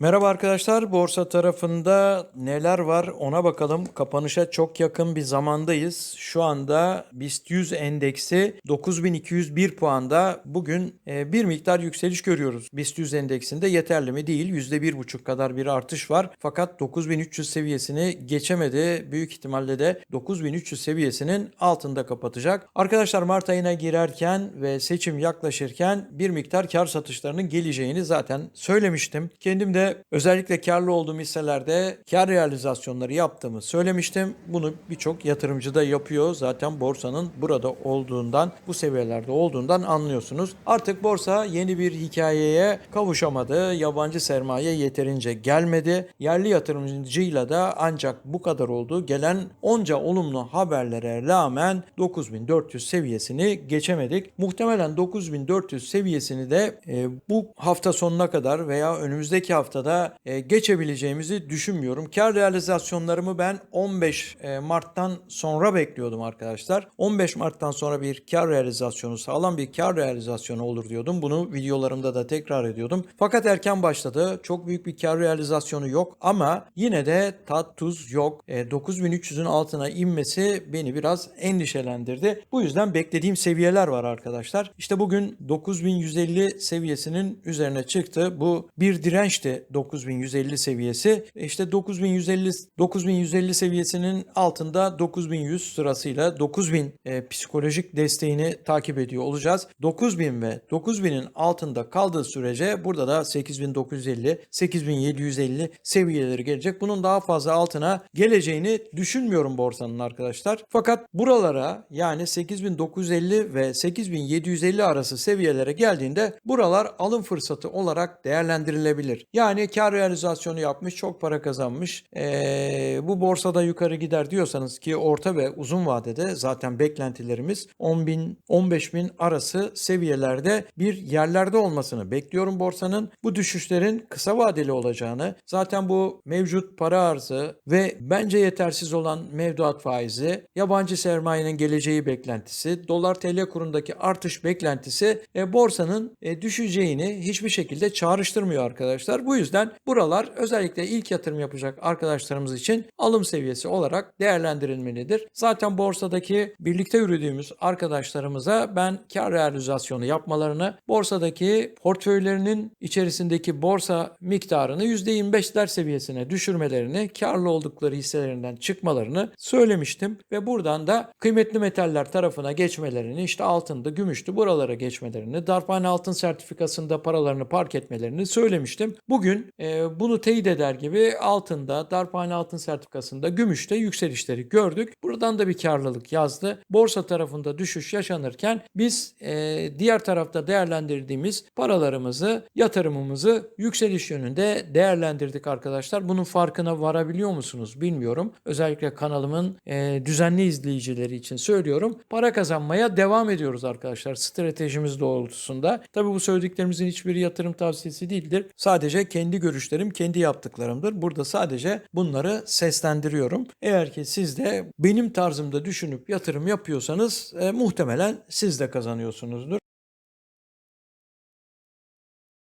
Merhaba arkadaşlar, borsa tarafında neler var ona bakalım. Kapanışa çok yakın bir zamandayız. Şu anda BIST 100 endeksi 9201 puanda. Bugün e, bir miktar yükseliş görüyoruz. BIST 100 endeksinde yeterli mi değil. %1,5 kadar bir artış var. Fakat 9300 seviyesini geçemedi. Büyük ihtimalle de 9300 seviyesinin altında kapatacak. Arkadaşlar Mart ayına girerken ve seçim yaklaşırken bir miktar kar satışlarının geleceğini zaten söylemiştim. Kendim de özellikle karlı olduğum hisselerde kar realizasyonları yaptığımı söylemiştim. Bunu birçok yatırımcı da yapıyor. Zaten borsanın burada olduğundan, bu seviyelerde olduğundan anlıyorsunuz. Artık borsa yeni bir hikayeye kavuşamadı. Yabancı sermaye yeterince gelmedi. Yerli yatırımcıyla da ancak bu kadar oldu. Gelen onca olumlu haberlere rağmen 9400 seviyesini geçemedik. Muhtemelen 9400 seviyesini de e, bu hafta sonuna kadar veya önümüzdeki haftada e, geçebileceğimizi düşünmüyorum. Kar realizasyonlarımı ben 15 e, Mart'tan sonra bekliyordum arkadaşlar. 15 Mart'tan sonra bir kar realizasyonu sağlam bir kar realizasyonu olur diyordum. Bunu videolarımda da tekrar ediyordum. Fakat erken başladı. Çok büyük bir kar realizasyonu yok ama yine de tat tuz yok. E, 9300'ün altına inmesi beni biraz endişelendirdi. Bu yüzden beklediğim seviyeler var arkadaşlar. İşte bugün 9150 seviyesinin üzerine çıktı. Bu bir dirençti 9150 seviyesi. İşte 9150 9150 seviyesinin altında 9100 sırasıyla 9000 e, psikolojik desteğini takip ediyor olacağız. 9000 ve 9000'in altında kaldığı sürece burada da 8950 8750 seviyeleri gelecek. Bunun daha fazla altına geleceğini düşünmüyorum borsanın arkadaşlar. Fakat buralara yani 8950 ve 8750 arası seviyelere geldiğinde buralar alım fırsatı olarak değerlendirilebilir. Yani kar realizasyonu yapmış, çok para kazanmış. Ee, bu borsada yukarı gider diyorsanız ki orta ve uzun vadede zaten beklentilerimiz 10 bin, 15 bin arası seviyelerde bir yerlerde olmasını bekliyorum borsanın. Bu düşüşlerin kısa vadeli olacağını, zaten bu mevcut para arzı ve bence yetersiz olan mevduat faizi, yabancı sermayenin geleceği beklentisi, dolar TL kurundaki artış beklentisi e, borsanın e, düşeceğini hiçbir şekilde çağrıştırmıyor arkadaşlar. Bu yüzden buralar özellikle ilk yatırım yapacak arkadaşlarımız için alım seviyesi olarak değerlendirilmelidir. Zaten borsadaki birlikte yürüdüğümüz arkadaşlarımıza ben kar realizasyonu yapmalarını, borsadaki portföylerinin içerisindeki borsa miktarını %25'ler seviyesine düşürmelerini, karlı oldukları hisselerinden çıkmalarını söylemiştim ve buradan da kıymetli metaller tarafına geçmelerini, işte altında, gümüştü buralara geçmelerini, darphane altın sertifikasında paralarını park etmelerini söylemiştim. Bugün e, bunu teyit eder gibi altında, darphane altın sertifikasında, gümüşte yükselişleri gördük. Buradan da bir karlılık yazdı. Borsa tarafında düşüş yaşanırken biz e, diğer tarafta değerlendirdiğimiz paralarımızı, yatırımımızı yükseliş yönünde değerlendirdik arkadaşlar. Bunun farkına varabiliyor musunuz bilmiyorum. Özellikle kanalımın e, düzenli izleyicileri için söylüyorum. Para kazanmaya devam ediyoruz arkadaşlar stratejimiz doğrultusunda. Tabi bu söylediklerimizin hiçbiri yatırım tavsiyesi değildir. Sadece kendi görüşlerim, kendi yaptıklarımdır. Burada sadece bunları seslendiriyorum. Eğer ki siz de benim tarzımda düşünüp yatırım yapıyorsanız e, muhtemelen siz de kazanıyorsunuzdur.